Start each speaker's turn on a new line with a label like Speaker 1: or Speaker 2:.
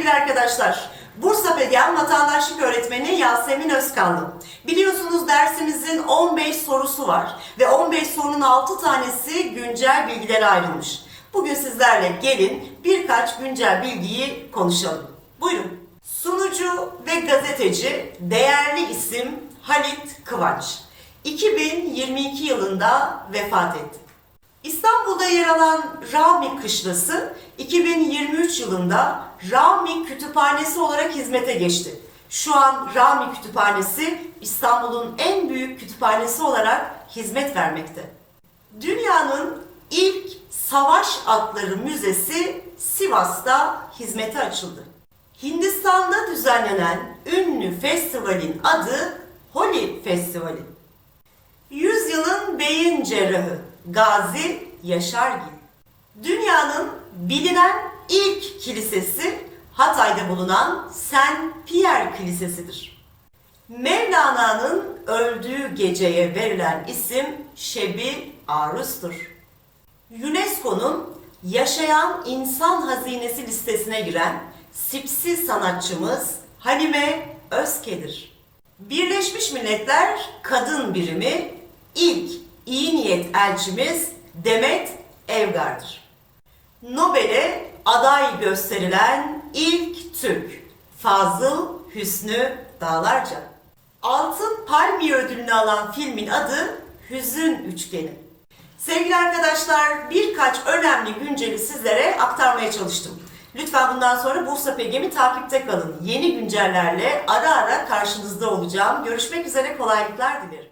Speaker 1: sevgili arkadaşlar. Bursa Pegen Vatandaşlık Öğretmeni Yasemin Özkanlı. Biliyorsunuz dersimizin 15 sorusu var ve 15 sorunun 6 tanesi güncel bilgilere ayrılmış. Bugün sizlerle gelin birkaç güncel bilgiyi konuşalım. Buyurun. Sunucu ve gazeteci değerli isim Halit Kıvanç. 2022 yılında vefat etti. İstanbul'da yer alan Rami Kışlası 2023 yılında Rami Kütüphanesi olarak hizmete geçti. Şu an Rami Kütüphanesi İstanbul'un en büyük kütüphanesi olarak hizmet vermekte. Dünyanın ilk savaş atları müzesi Sivas'ta hizmete açıldı. Hindistan'da düzenlenen ünlü festivalin adı Holi Festivali. Yüzyılın beyin cerrahı Gazi Yaşargil. Dünyanın bilinen ilk kilisesi Hatay'da bulunan Saint Pierre Kilisesi'dir. Mevlana'nın öldüğü geceye verilen isim Şebi Arus'tur. UNESCO'nun yaşayan insan hazinesi listesine giren sipsi sanatçımız Halime Özke'dir. Birleşmiş Milletler Kadın Birimi ilk iyi niyet elçimiz Demet Evgar'dır. Nobel'e aday gösterilen ilk Türk Fazıl Hüsnü Dağlarca. Altın Palmiye ödülünü alan filmin adı Hüzün Üçgeni. Sevgili arkadaşlar birkaç önemli günceli sizlere aktarmaya çalıştım. Lütfen bundan sonra Bursa PGM'i takipte kalın. Yeni güncellerle ara ara karşınızda olacağım. Görüşmek üzere kolaylıklar dilerim.